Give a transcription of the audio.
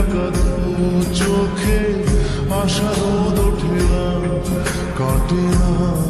একাত্ম চোখে আশার ওঠে না কাটে না।